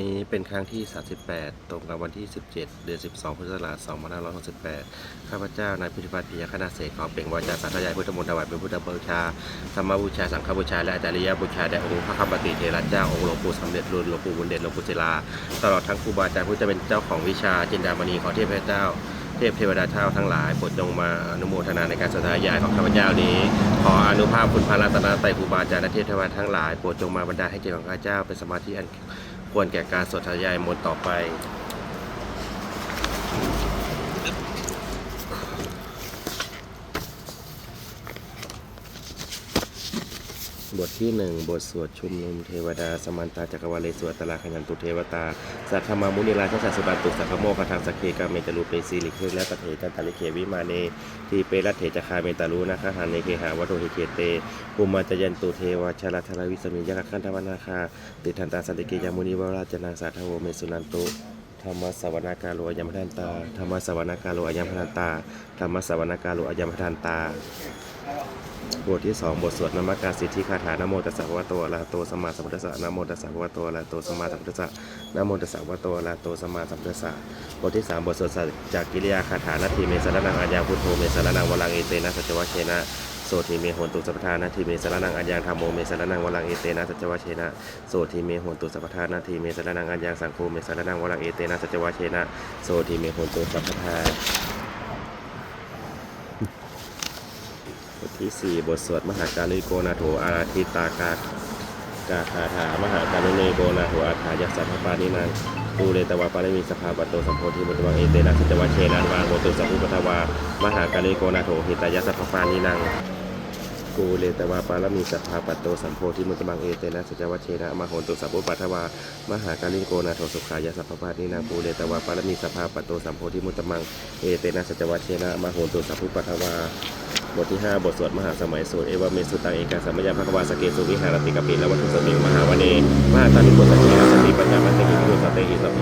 นี้เป็นครั้งที่ 38 ตรงกับวันที่ 17 เดือน 12พฤษภาคม2568 ข้าพเจ้านายพุทธิพัฒน์ปิยคณะเสกขอเปล่งวาจาสาธยายพุทธมนต์ถวายเป็นพุทธบูชา ธรรมบูชา สังฆบูชา และอาจาริยบูชา แด่องค์พระคัมปติเทระเจ้า องค์หลวงปู่สำเร็จรุ่นหลวงปู่บุญเด่นหลวงปู่ศิลา ตลอดทั้งครูบาอาจารย์ผู้จะเป็นเจ้าของวิชาจินดามณีขอเทพเจ้าเทพเทวดาเท่าทั้งหลายโปรดจงมาอนุโมทนาในการสายายของข้าพเจ้านี้ ขออนุภาพคุณพระรัตนตรัยครูบาอาจารย์และเทพเทวดาทั้งหลายโปรดจงมาบรรดาให้จิตของข้าพเจ้าเป็นสมาธิอัน ควรแก่การสวดสายายมนต์ต่อไป บทที่หนึ่งบทสวดชุมนุมเทวดา สมันตาจักรวาเลสวดตลาขยันตุเทวตา สัทธมามุนิราชสัสสุบันตุสัพโมคทางสกเคกาเมตลูเปสีลิเคและปะเถกันตาลิเควิมาเนทีเปรัตเถจคาเมตาลูนะคหาเนเคหาวัตโตหิเคเตปุมมาจยันตุเทวชาลทารวิสมิยะคันธวนาคา ติทันตาสันติเกยามุนิวราชนางสาทโวเมสุนันตุธรรมสวนาการโลอยมพันตา ธรรมสวนาการโลอยมพันตา ธรรมสวนาการโลอยมพันตา บทที่สองบทสวดนามการสิทธิคาถานโมตัสสะวะโตอะระหะโตสัมมาสัมพุทธัสสะนโมตัสสะวะโตอะระหะโตสัมมาสัมพุทธัสสะนโมตัสสะวะโตอะระหะโตสัมมาสัมพุทธัสสะบทที่สามบทสวดจากกิริยาคาถานาทีเมสรนังอาญาพุทโธเมสรนังวลังเอเตนะสัจวะเชนะโสทีเมโหนตุสัพพทานาทีเมสรนังอาญญาธรรมโมเมสรนังวลังเอเตนะสัจวะเชนะโสทีเมโหนตุสัพพทานาทีเมสรนังอาญญาสังโฆเมสรนังวลังเอเตนะสัจวะเชนะโสทีเมโหนตุสัพพทา บทที่สี่บทสวดมหาการุโกนาโถอาราธิตากากาคาถามหาการุเนโกนาโถอาถายัสสัพพปานินังปูเรตวาปาริมีสภาปัตโตสัมโพธิมุตวังเอเตนะสัจวะเชนันวางโกตุสัพพุปทวามหาการุโกนาโถหิตายัสสัพพปานินังกูเลตวาปารมีสัพพาปัตโตสัมโพธิมุตมังเอเตนะสัจวะเชนะมโหนตุสัพพุปัทวามหาการิโกนาโถสุขายสัพพปานินังปูเลตวาปารมีสัพพาปัตโตสัมโพธิมุตมังเอเตนะสัจวะเชนะมโหนตุสัพพุปัทวา บทที่ 5 บทสวดมหาสมัยสูตรเอวเมสุตังเอกาสัมมยาภควาสเกสุวิหารติกปิและวัตถุสมิงมหาวเนมหาตานุปุสเกสติปัญญามัตติหิพุสเตหิสพเพ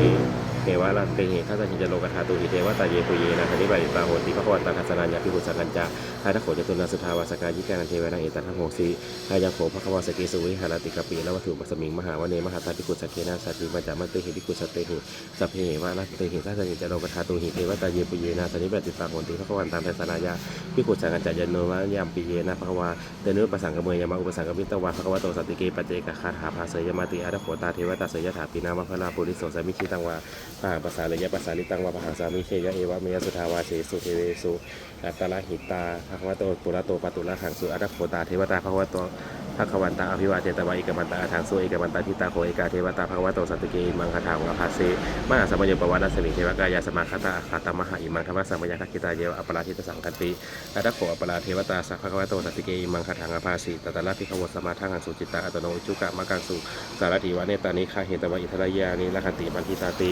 เทวะลันเตหิทัสสิจโลกธาตุหิเทวะตาเยปุเยนะคณิบาริตาโหติภควตังคัสนัญญาภิกุสังกัญจาหาทโขจตุนาสุทาวาสกายิกานันเทวะนาเอตัทังโหสีหายาโขภควาสเกสุวิหารติกปิและวัตถุสมิงมหาวเนมหาตาภิกุสเกนะสัตติปัญญามัตติหิภิกุสเตหิสัพเพวะลันเตหิทัสสิจโลกธาตุหิเทวะตาเยปุเยนะคณิบาริตาโหติภควันตังทัสนัญญาพิกุสังกัจจายโนวายามปีเยนะภควาเตนุปัสสังกเมยยามาอุปสังกมิตวาภควาโตสติเกปเจกคาถาภาเสยมาติอาดโขตาเทวตาเสยถาปีนามะพระราปุริโสสมิชิตังวาปะหังภาษาเลยยะภาษาลิตังวาปะหังสามิเชยะเอวะเมยสุทาวาเชสุเทเวสุอัตตละหิตาภควาโตปุระโตปตุละหังสุอาดโขตาเทวตาภควาโตภควันตาอภิวาเทตวาเอกมันตาทางสุเอกมันตาทิตาโคเอกาเทวตาภควาโตสัตติเกมังคาถาวาภาเสมหาสัมปโยปวัตสมิเทวกายาสมาคตาคาตมหาอิมังธรรมสัมปยาคคิตาเยวอปราทิตสังกันติอัตโขอปราเทวตาสัพพะควโตสัตติเกอิมังคทังอภาสีตตะละพิขวสมาทังอังสุจิตตาอัตโนจุกะมะกังสุสารถิวะเนตานิคาเหตวะอิทรายานิละคันติมันทิตาติ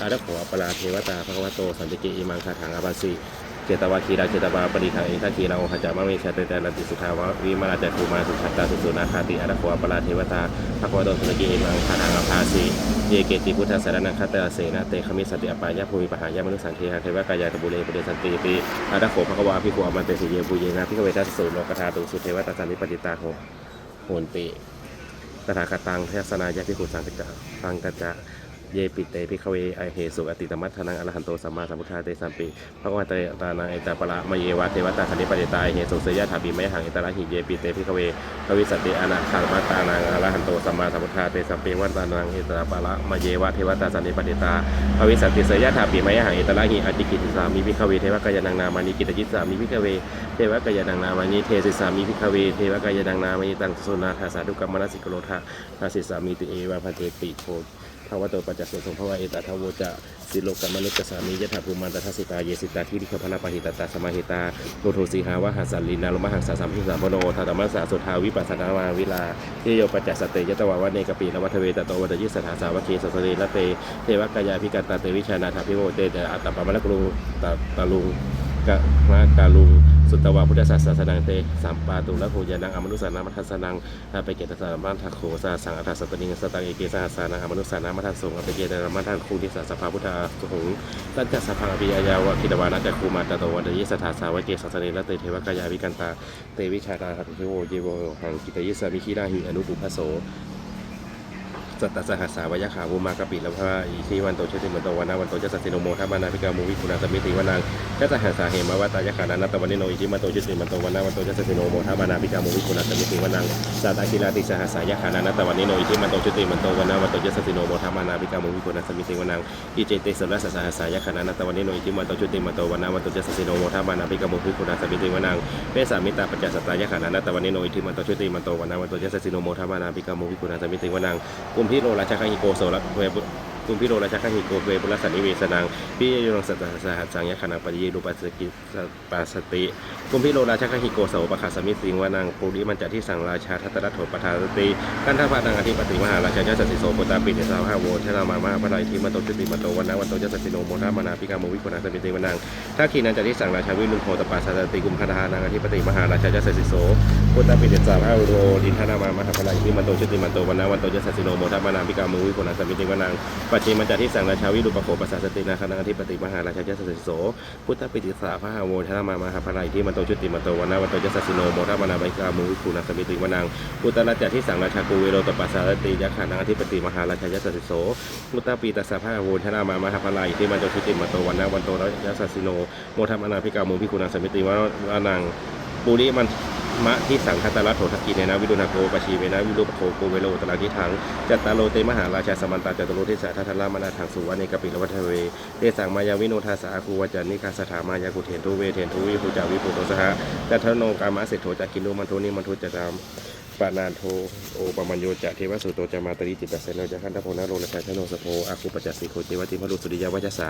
อัตโขอปราเทวตาภะควโตสันติเกอิมังคทังภาสี เจตวาคีราเจตวาปริขังเอกขีราโอหจามะเมชาเตตาลติสุทาวะวิมาราจภูมาสุขัตตาสุสุนาคาติอัตถโขอปราเทวตาภะคะวโตสันติเกอิมังคทังอภาสีเยเกติพุทธสารนังคตาเสนะเตคมิสัตติอปายะภูมิปหายะมนุสังเทหะเทวกายาตบุเรปุเรสันติติอาตโขภควาพิโกอมันเตสิเยบุเยนะพิกเวทัสสุโลกธาตุสุเทวตาสันิปติตาโหโหนติตถาคตังเทศนายะพิคุสังกัจจะสังกัจจะ เยปิเตพิกเวไอเหสุอติตมัตทธนังอรหันโตสัมมาสัมพุทธาเตสัมปีพระวัตาตตานังเอตาปะละมเยวะเทวตาสันนิปติตาเหสุเสยถาปิมะหังเอตระหิเยปิเตพิกเวภวิสติอนาคังมัตตานังอรหันโตสัมมาสัมพุทธาเตสัมปีวันตานังเอตาปะละมเยวะเทวตาสันนิปติตาภวิสติเสยถาปิมะหังเอตระหิอติกิติสามีพิกเวเทวกายนังนามานิกิตจิตสามีพิกเวเทวกายนังนามานิเทศิสามีพิกเวเทวกายนังนามานิตังสุนาทาสาธุกรรมนสิกโลทานาสิสามีติเอวะพันเตปิโพ ภาวะโตปัจจสุสงภวะเอตทาวจะสิโลกรรมนุจจสามียถาภูมันตทัสสิตาเยสิตาที่ริคพนาปหิตตาสมาหิตาโลโทสีหาวะหัสสัลลินาลมหังสาสัมพิสามโนทาตมัสสะสุทาวิปัสสนามาวิลาเทโยปัจจสตเตยตวาวะเนกปีละวัฏเวตโตวัตยิสถาสาวะเคสสเรละเตเทวกายาพิกันตาเตวิชานาถาพิโมเตเตอัตตปะมะละกรุงตะตะลุงกะมากาลุง สุตตวาพุทธศาสนาเตสัมปาตุละโหยานังอมนุสานามัทสสนังอาไปเกตสามัทโขสาสังอัฏฐสัตตนิงสตังเอเกสาสานังอมนุสานามัทสงอไปเกตนามัทันคูนิสาสภาพุทธาสุหงตัจจสภาปิยายาวะคิดวานัจคูมาตโตวันเดยิสถาสาวะเกสัสเนละเตเทวกายาวิกันตาเตวิชาตาคติโวเยโวหังกิตยิสามิคิราหิอนุปุพโส สัตตสหัสสาวยขาภูมากปิละพระอิทิวันโตเชติมันโตวันาวันโตจะสัสสิโนโมทัมานาพิกามูวิคุณาสมิติวานังจะสหัสสาเหมาวตายขานานัตตวันิโนอิทิมันโตเชติมันโตวันาวันโตจะสัสสิโนโมทัมานาพิกามูวิคุณาสมิติวานังสัตตากิลาติสหัสสายขานานัตตวันิโนอิทิมันโตเชติมันโตวันาวันโตจะสัสสิโนโมทัมานาพิกามูวิคุณาสมิติวานังอิเจเตสระสัสหัสสายขานานัตตวันิโนอิทิมันโตเชติมันโตวันาวันโตจะสัสสิโนโมทัมานาพิกามูวิคุณาสมิติวานังเปสามิตาปัจจสตายขานานัตตวันิโนอิทิมันโตเชติมันโตวันาวันโตจะสัสสิโนโมทัมานาพิกามูวิคุณาสมิติวานังกุที่โรราชคังฮิโกโสระเวบุ กุมพิโรราชคังฮิโกเวบุรสันนิเวสนังพิยยงสัตสหัสสังยะขณังปฏิเยรูปัสกิปัสติกุมพิโรราชคังฮิโกโสปะขาสมิสิงวานังปุริมันจัที่สังราชาทัตตรัตโถปทาสติกันทพานังอธิปติมหาราชาเจ้าสัตสิโสปุตาปิเตสาวหาโวเทรามามาพระไตรทิมโตชุติมโตวันนาวันโตเจ้าสัตสิโนโมทามานาพิกามวิโกนาสมิติวานังถ้าขีนันจัที่สังราชาวิรุณโหตปัสสติกุมพาทานังอธิปติมหาราชาเจ้าสัตสิโสพุทธปิเดสาภาโรดินทนามามหาพลายที่มันโตชุติมันโตวันนาวันโตเจะสัสสิโนโมทัพมานาพิกามวิโกนาสมิติวานังปจจิมันจาที่สังราชาวิรุปโขปัสสสตินาคณังอธิปติมหาราชาเจสสิโสพุทธปิติสาภาโวทนามามหาพลายที่มันโตชุติมันโตวันนาวันโตจสสสิโนโมทัพมานาพิกามุวิโกนาสมิติวานังพุทธราชาที่สังราชากูเวโรตปัสสสติยะขานังอธิปติมหาราชาเจสสิโสพุทธปิติสาภาโวทนามามหาพลายที่มันโตชุติมันโตวันนาวันโตจสสสิโนโมทัพมานาพิกามุวิโกนาสมิติวานังปุริมัน มะที่สังคตรัตโถทกิเนนะวิดุนาโกปชีเวนะวิรุปโคโกเวโลตลังทิทังจัตตาโลเตมหาราชาสมันตาจตุโลเทสะทัทลามนาถังสุวรรณกปิลวัฒเวเตสังมายาวิโนทาสาคูวจันนิคาสถามายากุเทนทุเวเทนทุวิภูจาวิภูโตสหะจัตโนกามะเสโถจักกินุมันโทนิมันทุจตาม ปานานโทโอปมัญโยจะเทวสุโตจะมาตริจิตตเสนจะขันธโพนาโรนชาชโนสโพอาคุปจัสสิโคเจวติพรุสุริยวัจสา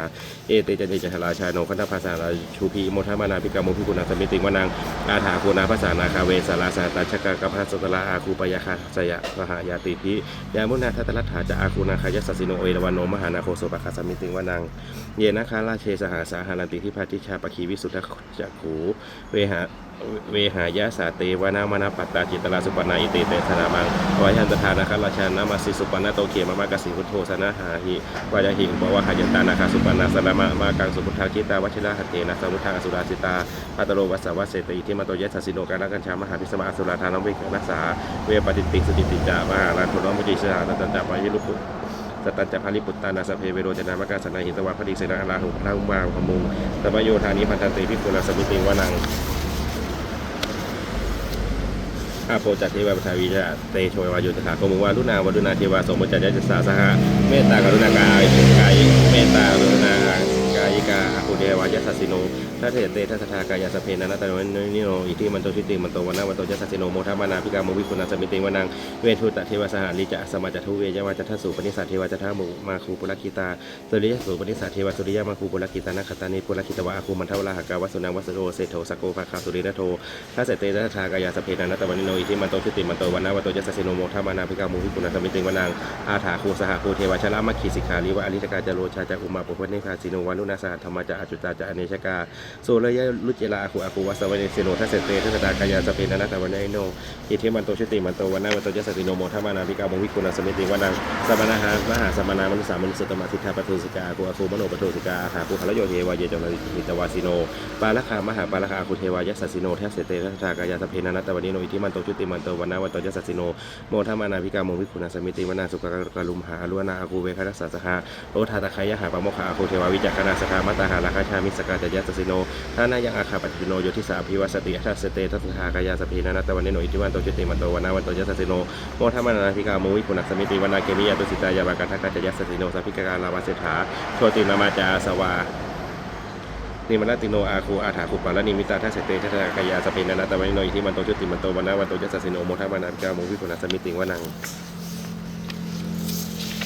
เอเตจันเตจัหราชาโนขันธภาษาราชูพีโมทามานาพิกาโมพิกุณาสมิติวนังอาถาโคนาภาษานาคาเวสาราสาตาชกากพัสสตลาอาคูปยาคาสยะมหายาติพิยามุนาทัตลัทธาจะอาคูนาคายสัสสิโนเอรวันโนมหานาโคโสปะคาสมิติวนังเยนะคาราเชสหาสาหานันติที่พาติชาปคีวิสุทธจักขูเวหา เวหายาสาเตวานามนาปัตตาจิตตลาสุปนาอิเตเตธนามังวายันตทานาคาราชานามาสิสุปนาโตเขมามากสิพุทโธสนะหาหิวายหิงบวะหายันตานาคาสุปนาสลามะมากังสุพุทธาคิตาวชิราหเตนะสมุทธาอสุราสิตาปัตโรวัสสาวะเสติที่มาโตยสัสสิโนการกัญชามหาพิสมาอสุราธานวิกนัสสาเวปฏิติสติติจามหาราทุนมุจิสหาตันตะปายิลุปุสตันจะพาริปุตตานาสเพเวโรจนามกาสนาหิตวะพดิเสนาอาลาหุพระอุมาพมุงตมโยธานิพันธติพิคุลสมิติวานัง อาโปจัตเทวาปทาวิชาเตโชวายุตถาโกมุวารุณาวรุณาเทวาสมมุจจัจสาสหะเมตตากรุณากายกายเมตตากรุณากายิกา เดวายสัสสิโนทัตเถเตทัสทากายาสเพนันตะวันนิโนอิทิมันโตชิติมันโตวันนาวันโตยัสสิโนโมทัมานาพิกามวิคุณาสมิติวานังเวทุตเทวสหาลิจะสมาจัทุเวยวาจทัสุปนิสัทเทวจัทามุมาคูปุรคิตาสุริยสุปนิสัทเทวสุริยมาคูปุรคิตานาคตานิปุรคิตวะอาคูมันทวราหกาวสุนังวัสโรเศโธสโกภาคาสุรินโทถ้าเสเตทัสทากายาสเพนันตวันนิโนอิทิมันโตชิติมันโตวันนาวันโตยัสสิโนโมทัมานาพิกามวิคุณาสมิติวานังอาถาคูสหคูเทวชลามัคคีสิกขาลิวะอริตกาจโรชาจาอุมาปุพเนคาสิโนวานุนาสหธรรมจาอจุตาจาอเนชกาโซระยะลุจเจลาอาคูอาคูวัสวเนสิโนทัสเสตเตทัสตากายาสเพนันตะวันนิโนอิทิมันโตชิติมันโตวันนาวันโตยัสสิโนโมทัมานาพิกาโมวิคุณาสมิติวานังสัมมนาหามหาสัมมนามนุสามนุสตมะทิฏฐาปทุสิกาอาคูอาคูมโนปทุสิกาอาหาภูหะโยเทวายเยจงหิตวาสิโนปาลคามหาปาลคาอาคุเทวายสสสิโนทัสเสเตทัสตากายาสเพนันตะวันนิโนอิทิมันโตชุติมันโตวันนาวันโตยัสสิโนโมทัมานาพิกาโมวิคุณาสมิติวนาสุกกะลุมหาอรุณาอาคูเวคทัสสะสหะโอทาตะคายหาปะโมคาอาคูเทวาวิจักขณาสคามาตาหาราคาชามิสกาจยัสสสิโนทานายังอาคาปฏิโนโยทิสาภิวัสติทัสเสเตทัสทากายาสเพนันตะวันนิโนอิทิมันโตชุติมันโตวันาวันโตยัสสสิโนโมทัมานาพิกาโมวิคุณาสมิติวนาเกมิยาตุสิตายาบากาทักกะจยัสสสิโนสัพพิกาลาวาเสถาโชตินามาจาสวานิมนาติโนอาคูอาถาคุปาละนิมิตาทัสเสเตทัสสะกายาสเปนันตะวันโนอิทิมันโตชุติมันโตวันนาวันโตยัสสิโนโมทัมานาพิกาโมวิปุณาสมิติวนัง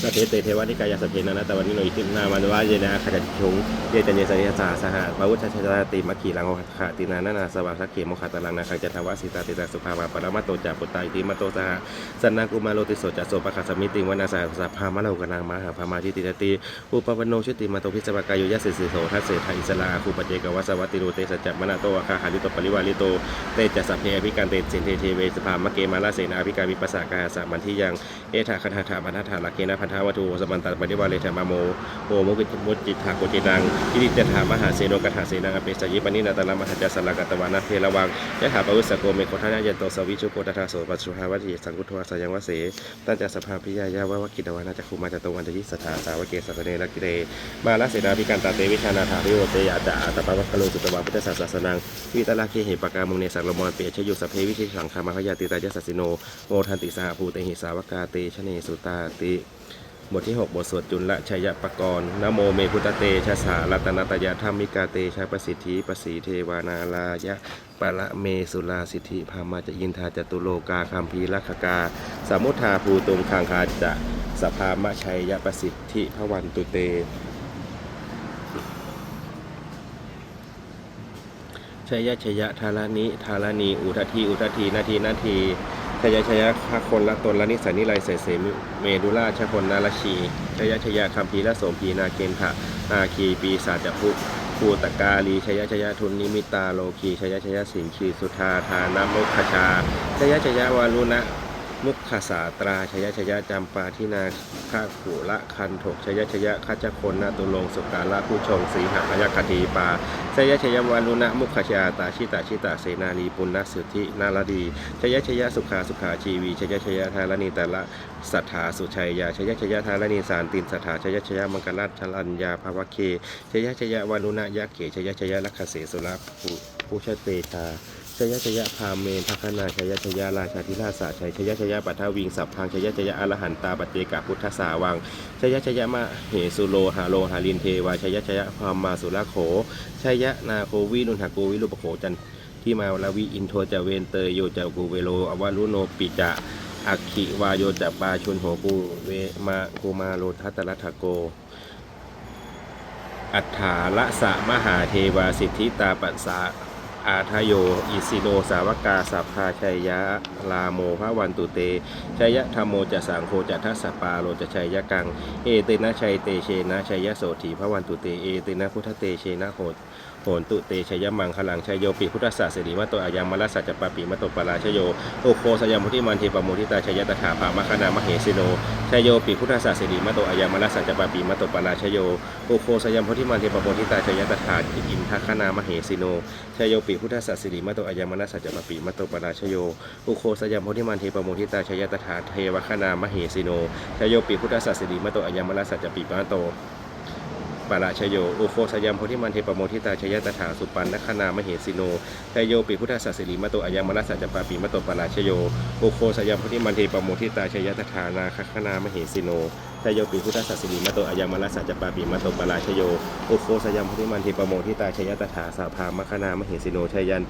สเพเตเทวะนิกายาสเพนันตะวันโนอิทินามันวาเยนะขจัดชงเยจันเยสัยสาสหะมาวุชชาติมัคคีลังโอคาตินานานาสวาสักเขมโคาตลังนาคังจัตวาสิตาติตาสุภาวาปรมาโตจาปุตตาอิติมาโตสหะสันนากุมาโลติโสจัสโสปะคาสมิติวานาสาสัพพามะโลกนังมหาพามาทิติตติอุปปโนชุติมาโตพิสวากายโยยัสสิสิโสทัสเสทาอิสลาคูปเจกวัสวัติโรเตสัจจมนาโตอาคาหาริโตปริวาริโตเตจัสสพเพอภิการเตสินเทเทเวสภามะเกมาลาเสนาภิการวิปัสสากาสามันที่ยังเอธาคณาถาบรรทัฐาลเกนะพันทาวัตุสมันตปฏิวาเลธรรมโมโอมุกิมุจิตาโกจินังอิริเจถามหาเสโนกถาเสนังอเปสยิปนินาตละมหาจัสสลกตวานาเพลวังยะถาปวุสโกเมโคทานยันโตสวิชุโกตถาโสปัสสุภาวติสังกุทวาสยังวเสตั้งแต่สภาพิยายาววกิตวานาจักขุมาจตวันติสถาสาวเกสัสเนลกิเรมาลเสนาภิการตาเตวิชานาถาริโอเตยาจาตปวัคโลสุตวาพุทธศาสนังวิตลาเคเหปกามุงเนสังลมรเปชยุสเพวิชิสังคามหายาติตายสัสสิโนโมทันติสหภูเตหิสาวกาเตชเนสุตาติ บทที่ 6 บทสวดจุลชัยปกรณ์นโมเมพุตเตชะสารัตนตยธรรมิกาเตชะประสิทธิประสีเทวานาลายะปะละเมสุลาสิทธิพามาจะยินทาจตุโลกาคัมภีลักกา สมุทธาภูตุงคังคาจะสภามะชัยยประสิทธิพระวันตุเตชยชยธารานิธารานีอุททีอุททีนาทีนาที ชยชยคคนละตนละนิสัยนิไลเสเสมเมดุราชคนนาลชีชยชยคัมภีละโสมพีนาเกณฑะอาคีปีศาจพุภูตกาลีชยชยทุนนิมิตาโลคีชยชยสิงคีสุธาทานโมุขชาชยชยวารุณะ มุขสาตราชยชยะจำปาทินาข้าขุละคันถกชยชยะคัจคนนาตุลงสุกาละผู้ชงสีหพยคตีปาชยชยวารุณะมุขชาตาชิตาชิตาเสนาลีปุณณสุทธินาลดีชยชยะสุขาสุขาชีวีชยชยะทารณีแต่ละสัทธาสุชัยยาชยชยะทารณีสารตินสัทธาชยชยะมังกรัตชลัญญาภาวเคชยชยะวารุณะยะเกชยชยะลักขเสสุรภูผู้ชเตชา ชยชยพาเมนพัคนาชยชยราชาธิราชาชัยชยชยปัทวิงสัพพังชยชยอรหันตาปเจกะพุทธสาวังชยชยมะเหสุโลหาโลหาลินเทวาชยชยพามมาสุรโขชยนาโควินุนหาโกวิรุปโขจันที่มาลาวิอินโทจเวนเตยโยจะกูเวโลอวารุโนปิจะอักขิวาโยจะปาชุนโหกูเวมากูมาโลทัตตลัทธโกอัฏฐาละสะมหาเทวาสิทธิตาปัสสะ อาทโย อิสิโน สาวกาสัพพาชัยยะ ลาโมพระวันตุเต ชัยยะธรรมโมจะสังโฆจะทัสสปาโลจะชัยยะกัง เอเตนะชัยเตเชนะชัยยะโสถีพระวันตุเต เอเตนะพุทธเตเชนะโห โหนตุเตชยมังคลังชยโยปิพุทธศาสนิมะโตอายังมรัสสัจจปาปิมะโตปราชโยโอโคสยามพุทธิมันเทปโมทิตาชยตถาภามคณามเหสิโนชยโยปิพุทธศาสนิมะโตอายังมรัสสัจจปาปิมะโตปราชโยโอโคสยามพุทธิมันเทปโมทิตาชยตถาอินทคณามเหสิโนชยโยปิพุทธศาสนิมะโตอายังมรัสสัจจปาปิมะโตปราชโยโอโคสยามพุทธิมันเทปโมทิตาชยตถาเทวคณามเหสิโนชยโยปิพุทธศาสนิมะโตอายังมรัสสัจจปิมะโต ปาราชโยอุโคสยามโพธิมันเทปโมทิตาชยตถาสุปันนคณามเหสิโนชยโยปิพุทธศาสนิมะโตอายังมรัสสัจปาปิมะโตปาราชโยอุโคสยามโพธิมันเทปโมทิตาชยตถานาคคณามเหสิโนชยโยปิพุทธศาสนิมะโตอายังมรัสสัจปาปิมะโตปาราชโยอุโคสยามโพธิมันเทปโมทิตาชยตถาสาภามคณามเหสิโนชยัน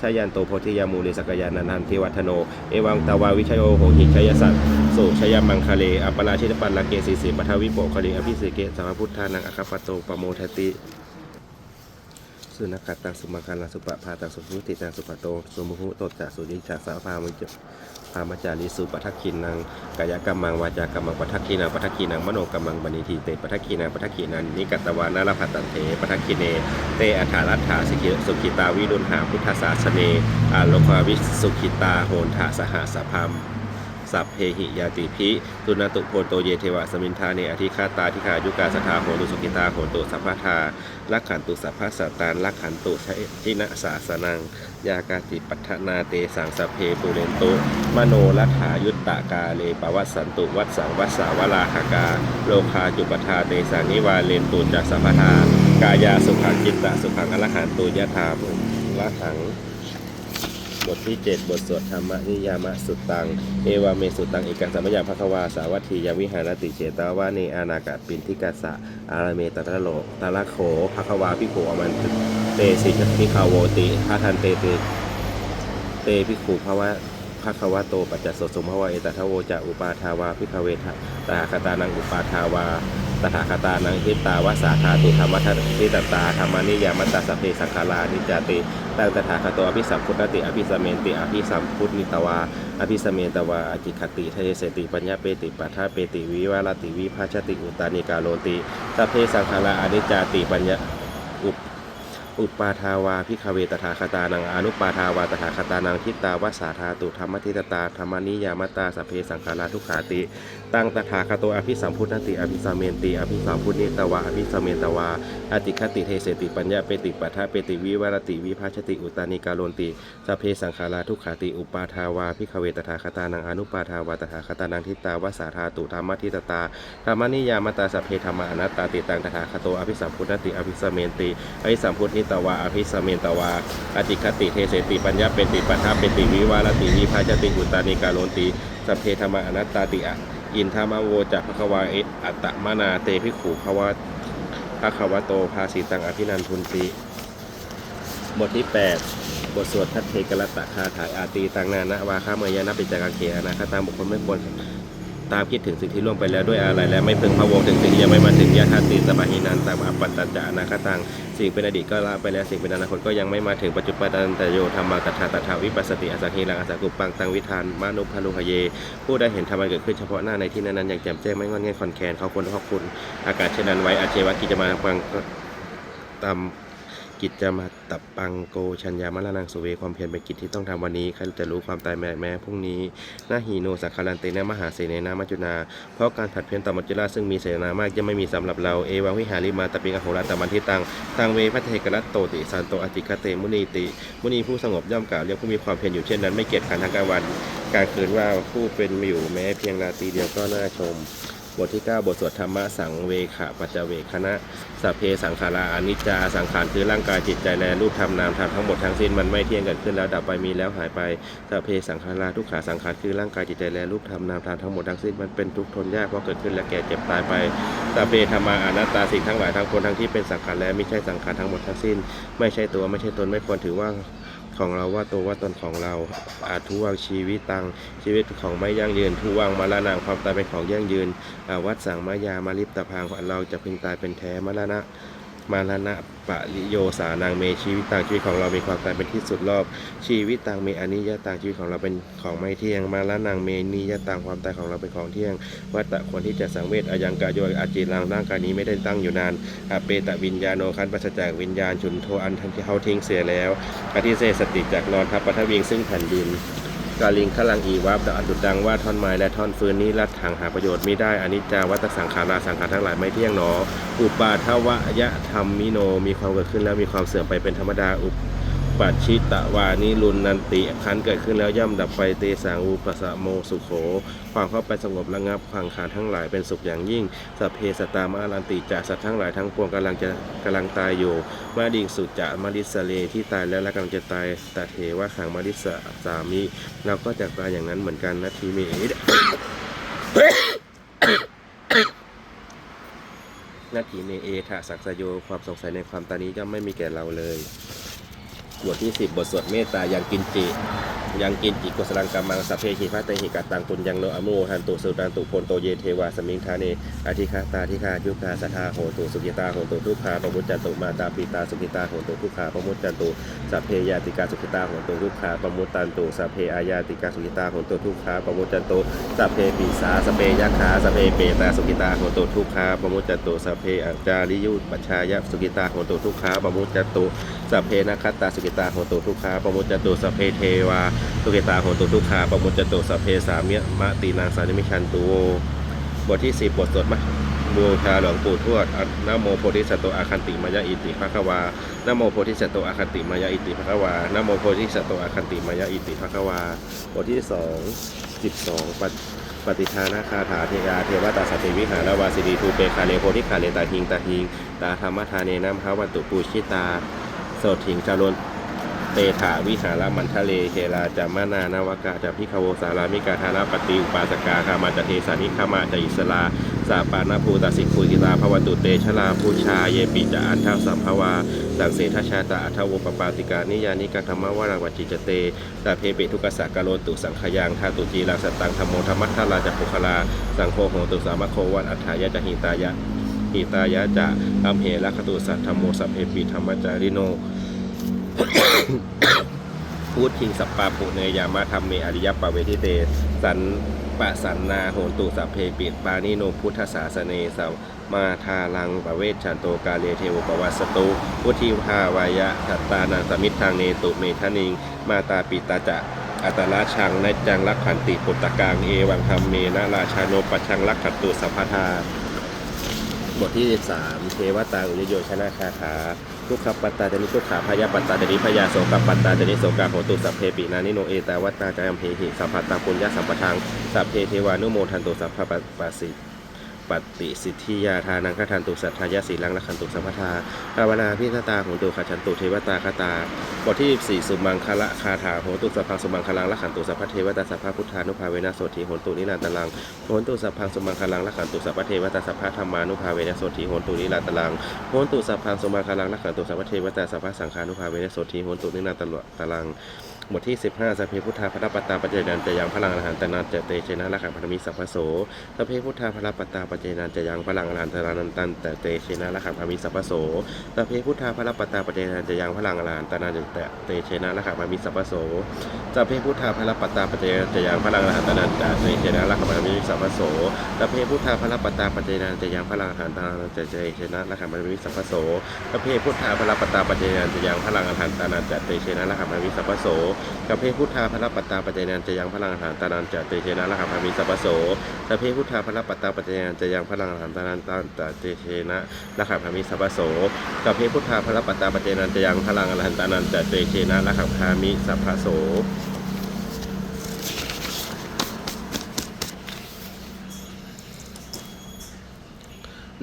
ชายันโตโพธิยามูเลสกยานันทันทิวัฒโน เอวังตาวาวิชโยโหหิชยสัตสุชยมังคาเลอปราชิตปันลาเกสีสีปทวิโปคลีอภิสิเกสัมพุทธานังอคปโตปโมทติสุนักตังสุมังคลังสุปะพาตังสุพุติตังสุปะโตสุมุหุตตะสุยิจาสาพามุจ พามจาริสุปัทคินังกายกรรมังวาจากรรมังปัทคินังปัทคินังมโนกรรมังบันิทีเตปัทคินังปัทคินันนิกัตวานาลภัตตันเถปัทคิเน เตอัฏฐารัตถาสิกิสุขิตาวิรุณหาพุทธศาสเนอาโลคาวิสุขิตาโหนถาสหสพาม สัพเพหิยาติพิตุนตุโพโตเยเทวะสมินทาเนอธิคาตาธิคายุกาสทาโหตุสุกิตาโหตุสัพพทาลักขันตุสัพพสัตตานลักขันตุชทินะสาสนัง ยากาติปัฏนาเตสังสพเพปุเรนตุมโนรัฐายุตตากาเลปวัสสันตุวัสสังวัสสาวลาหากา โลคาจุปทาเตสังนิวาเลนตุจักสัพพทากายาสุขังจิตตะสุขังอรหันตุยะธามุละหัง บทที่ 7 บทสวดธรรมนิยามะสุตตัง เอวาเมสุตตังเอกังสัมมยาภควาสาวัตถียาวิหารติเฉตาวาเนอานากาปินทิกัสะอารเมตตะโลตะละโขพัควาพิโขอมันเตสิพิคาโวติทาทันเตเตเตพิขุภวะ ภควะโตปัจจสสมภวะเอตทะโวจะอุปาทาวาพิคเวทะตถาคตานังอุปาทาวาตถาคตานังหิตาวาสาธาตุธรรมทัตติตตาธรรมนิยามตาสพเพสังขารานิจติตั้งตถาคตอภิสัมพุทธติอภิสเมนติอภิสัมพุทธิตวาอภิสเมนตวาอจิคติทเยเสติปัญญาเปติปัฏฐาเปติวิวาลติวิภาชติอุตานิกาโลติสัพเพสังขาราอนิจจติปัญญาอุป อุปาทาวาพิคเวตถาคตานังอนุปาทาวาตถาคตานังทิตาวสาธาตุธรรมทิตตาธรรมนิยามตาสเพสังขาราทุกขาติตั้งตถาคโตอภิสัมพุทธติอภิสัมเมนติอภิสัมพุทธิตวาอภิสัมเมนตวาอติคติเทเสติปัญญาเปติปัฏฐะเปติวิวารติวิภาชติอุตานิกาโลนติสพเพสังขาราทุกขาติอุปาทาวาพิคเวตถาคตานังอนุปาทาวาตถาคตานังทิตาวสาธาตุธรรมทิตตาธรรมนิยามตาสพเพธรรมอนัตตาติตังตถาคโตอภิสัมพุทธติอภิสัมเมนติอภิสัมพุทธิตวาอภิสัมเมนตวาอติคติเทเสติปัญญาเปติปัฏฐะเปติวิวารติวิภาชติอุตานิกาโลนติสเพธรรมอนัตตาติอะ อินทามโวจักภควาเออัตตมนาเตพิขูภวะพระควโตภาสีตังอภินันทุนติบทที่ 8 บทสวดทัตเทกรตะคาถายอาตีตังนานะวาคาเมยนะปิจากาเขอนาคตามบุคคลไม่ควร ตามคิดถึงสิ่งที่ล่วงไปแล้วด้วยอะไร และไม่พึงพะวงถึงสิ่งที่ยังไม่มาถึงยะธาตีสมาหินันตามอปัตตจะอนาคตังสิ่งเป็นอดีตก็ละไปแล้วสิ่งเป็นอนาคตก็ยังไม่มาถึงปัจจุบันตโยธรรมาตถาตถาวิปัสสติอสังหิรังอสังกุปังตังวิธานมานุพานุหเย ผู้ได้เห็นธรรมเกิดขึ้นเฉพาะหน้าในที่นั้นๆอย่างแจ่มแจ้งไม่งอนง่คอนแคนเขาควรขอบคุณ อากาศเช่นนั้นไว้อาเจวะกิจมาฟังตาม กิจจะมาตับปังโกชัญญามะละนังสุเวความเพียรเป็นกิจที่ต้องทำวันนี้ใครจะรู้ความตายแม้แม้พรุ่งนี้นาหีโนสังคารันเตนะมหาเสนนามัจจุนา เพราะการผัดเพียนต่อมัจจุราซึ่งมีเสนามากจะไม่มีสำหรับเราเอวังวิหาริมาตปิงอโหราตมันทิตังตังเวพัทเทกรัตโตติสันโตอติคเตมุนีติ มุนีผู้สงบย่อมกล่าวเรียกผู้มีความเพียรอยู่เช่นนั้นไม่เกียจขันทังกลางวันกางคืนว่าผู้เป็นอยู่แม้เพียงราตรีเดียวก็น่าชม บทที่ 9 บทสวดธรรมะสังเวขะปัจจเวคณะสัพเพสังขาราอนิจจาสังขารคือร่างกายจิตใจและรูปธรรมนามธรรมทั้งหมดทั้งสิ้นมันไม่เที่ยงเกิดขึ้นแล้วดับไปมีแล้วหายไปสัพเพสังขาราทุกขาสังขารคือร่างกายจิตใจและรูปธรรมนามธรรมทั้งหมดทั้งสิ้นมันเป็นทุกข์ทนยากเพราะเกิดขึ้นและแก่เจ็บตายไปสัพเพธรรมาอนัตตาสิ่งทั้งหลายทั้งปวงทั้งที่เป็นสังขารและไม่ใช่สังขารทั้งหมดทั้งสิ้น ไม่ใช่ตัวไม่ใช่ตนไม่ควรถือว่า ของเราว่าตัวว่าตนของเรา อาทุวังชีวิตตังชีวิตของไม่ยั่งยืนทุวังมรณะนางความตายเป็นของยั่งยืนวัดสังมายามาลิปตะพางเราจะพึงตายเป็นแท้มรณะ มาลนะปะริโยสานางเมชีวิตตังชีวิตของเรามีความตายเป็นที่สุดรอบ ชีวิตตังเมอนิยตังชีวิตของเราเป็นของไม่เที่ยง มาลานางเมนิยตังความตายของเราเป็นของเที่ยงวัตตะควรที่จะสังเวชอายังกะโยอาจีรังร่างกายนี้ไม่ได้ตั้งอยู่นานอาเปตะวิญญาโนคันปัสจากวิญญาณชุนโทอันทันที่เขาทิ้งเสียแล้วอธิเศษสติจากนอนทับปฐวิงซึ่งแผ่นดิน กาลิงขลังอีวับดอดุดดังว่าท่อนไม้และท่อนฟืนนี้รัดทางหาประโยชน์ไม่ได้อนิจจาวัตสังขาราสังขารทั้งหลายไม่เที่ยงหนอ อุปาทวะยะธรรมมิโนมีความเกิดขึ้นแล้วมีความเสื่อมไปเป็นธรรมดาอุป ชชิตะวานิรุนนันติคันเกิดขึ้นแล้วย่อมดับไปเตสังอุปสะโมสุโข ความเข้าไปสงบระงับพังขารทั้งหลายเป็นสุขอย่างยิ่งสัพเพสตามารันติจากสัตว์ทั้งหลายทั้งปวงกำลังจะกำลังตายอยู่มาดิงสุจะมาริสเลที่ตายแล้วและกำลังจะตายตาเทว่าขังมาริสสามิเราก็จะตายอย่างนั้นเหมือนกันนะทีเมนาทีเนเอทะสักสโยความสงสัยในความตานี้ย่อมไม่มีแก่เราเลย บทที่ 10 บทสวดเมตตายังกินจิยังกินจิกุสลังกัมมังสัพเพหิพัตเตหิกัตตังตุนยังโนอโมหันตุสุตันตุโพนโตเยเทวาสมิงทาเนอธิคาตาธิคายุคาสทาโหตุสุกิตาโหตุทุกขาปมุจจันตุมาตาปีตาสุกิตาโหตุทุกขาปมุจจันตุสัพเพยาติกาสุกิตาโหตุทุกขาปมุตตันตุสัพเพอายาติกาสุกิตาโหตุทุกขาปมุจจันตุสัพเพปีสาสัพเพยะขาสัพเพเปตาสุกิตาโหตุทุกขาปมุจจันตุสัพเพอัจาริยุปัชชายะสุกิตาโหตุทุกขาปมุจจันตุสัพเพนัคตตาสุกิตาโหตุทุกขาปมุจจตุสเพเทวาสุกิตาโหตุทุกขาปมุจจตุสเพสามิมะตีนางสานิมิชันตุโวบทที่10บทสวดมะบูชาหลวงปู่ทวดนโมโพธิสัตว์อาคันติมายะอิติภะคะวานโมโพธิสัตว์อาคันติมายะอิติภะคะวานโมโพธิสัตว์อาคันติมายะอิติภะคะวาบทที่2 12ปฏิปฏิทานาคาถาเทกาเทวตาสติวิหารวาสิดีทูเปคาเลโพธิคาเลตาหิงตาหิงตาธรรมทานเนนัมภาวัตุปูชิตาโสถิงจารน เตถาวิหารมันทะเลเฮราจามานานาวกาจะพิคโวสารามิกาธานาปฏิอุปาสกาคามาจเทสานิขามาจอิสลาสาปานาภูตสิกุกิตาภวตุเตชลาภูชาเยปิจะอันทัสัมภวาสังเสทชาตาอัทวปปาติกานิยานิกธรรมวรางวัจจิจเตตาเพเปทุกสะกะโลตุสังขยังทาตุจีรังสตังธรรมโมธรรมัทธาราจัปุคลา สังโฆโหตุสามะโควันอัฏฐายะจะหิตายะหิตายะจะอัมเหระคตุสัทธรรมโมสัพเพปิธรรมจาริโน พูดทิงสัปปาปุเนยามะธรรมเมอริยปะเวทิเต สันปะสันนาโหนตุสัพเพปิดปานิโนพุทธศาสเนสวมาทาลังปะเวชชันโตกาเลเทวปวัสตุพุทธิภาวายะทัตตานังสมิทธังเนตุเมทนิง มาตาปิตาจะอัตราชังในจังรักขันติปุตตะกังเอวังธรรมเมนะราชาโนปชังรักขันตุสัพพทาบทที่ 13 เทวตาอุยโยชนะคาถา ทุกขปัตตาเดนิทุกขาพยาปัตตาเดนิพยาโสกปัตตาเดนิโสกาโหตุสัพเพปินานิโนเอตาวัตตาจายมเพหิสัพพตาปุญญาสัมปทางสัพเพเทวานุโมทันตุสัพพปปาสิ ปฏิสิทธิยาทานังคทันตุสัทธายาสีลังละขันตุสัพพทาภาวนาพิทตาโหตุขฉันตุเทวตาคตา บทที่ 14 สุมังคละคาถาโหตุสัพพังสุมังคลังละขันตุสัพพเทวตาสัพพพุทธานุภาเวนะโสธีโหตุนิรันตลังโหตุสัพพังสุมังคลังละขันตุสัพพเทวตาสัพพะธรรมานุภาเวนะโสธีโหตุนิรันตลังโหตุสัพพังสุมังคลังละขันตุสัพพเทวตาสัพพะสังฆานุภาเวนะโสธีโหตุนิรันตลัง บทที่ 15สัพเพพุทธาพระปัตตาปัจเจนันจะยังพลังอรหันตนันจะเตชนะละขันพันมิสัพพโสสัพเพพุทธาพระปัตตาปัจเจนันจะยังพลังอรหันตนันตันแต่เตชนะละขันพันมิสัพพโสสัพเพพุทธาพระปัตตาปัจเจนันจะยังพลังอรหันตนันจะเตชนะละขันพันมิสัพพโสสัพเพพุทธาพระปัตตาปัจเจนันจะยังพลังอรหันตนันจะเตชนะละขันพันมิสัพพโสสัพเพพุทธาพระปัตตาปัจเจนันจะยังพลังอรหันตนันจะเตชนะละขันพันมิสัพพโสสัพเพพุทธาพระปัตตาปัจเจนันจะยังพลังอรหันตนันจะเตชนะละขันพันมิสัพพโสสัพเพพุทธาพระปัตตาปเจนันจะยังพลังอาหารตานันจะเตเชนะละขัพามิสัพโสสัพเพพุทธาพระปัตตาปเจนันจะยังพลังอาหารตานันตานจะเตเชนะละขัพามิสัพโสสัพเพพุทธาพระปัตตาปเจนันจะยังพลังอาหารตานันจะเตเชนะละขัพามิสัพพโส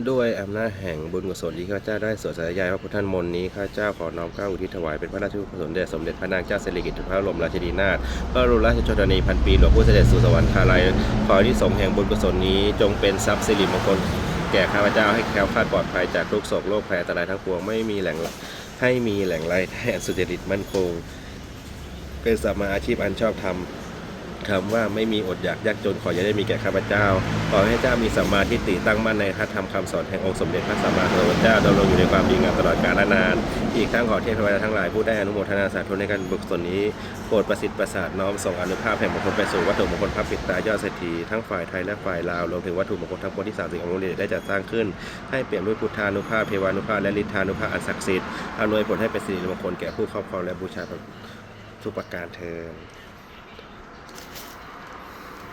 ด้วยอำนาจแห่งบุญกุศลที่ข้าเจ้าได้สวดสาธยายพระพุทธมนต์นี้ข้าเจ้าขอน้อมเกล้าอุทิศถวายเป็นพระราชกุศลแด่สมเด็จพระนางเจ้าสิริกิติ์พระบรมราชินีนาถพระบรมราชชนนีพันปีหลวงผู้เสด็จสู่สวรรคาลัยขอที่สงแห่งบุญกุศลนี้จงเป็นทรัพย์สิริมงคลแก่ข้าพเจ้าให้แคล้วคลาดปลอดภัยจากทุกโศกโรคภัยอันตรายทั้งปวงไม่มีแหล่งให้มีแหล่งรายได้สุจริตมั่นคง เป็นสัมมาอาชีพอันชอบธรรม คำว่าไม่มีอดอยากยากจนขออย่าได้มีแก่ข้าพเจ้า ขอให้เจ้ามีสัมมาทิฏฐิตั้งมั่นในพระธรรมคำสอนแห่งองค์สมเด็จพระสัมมาสัมพุทธเจ้าดำรงอยู่ในความดีงามตลอดกาลนาน อีกทั้งขอเทพเทวดาทั้งหลายผู้ได้อนุโมทนาสาธุในการบุกส่วนนี้โปรดประสิทธิ์ประสาทน้อมส่งอนุภาพแห่งมงคลไปสู่วัตถุมงคลพระปิตายอดเศรษฐีทั้งฝ่ายไทยและฝ่ายลาวรวมถึงวัตถุมงคลทั้งปวงที่สามสิ่งองค์นี้ได้จัดสร้างขึ้น ให้เปลี่ยนด้วยพุทธานุภาพเทวานุภาพและฤทธานุภาพอันศักดิ์สิทธิ์อำนวยผลให้เป็นสิริมงคลแก่ผู้ครอบครองและบูชาทุกประการเทอ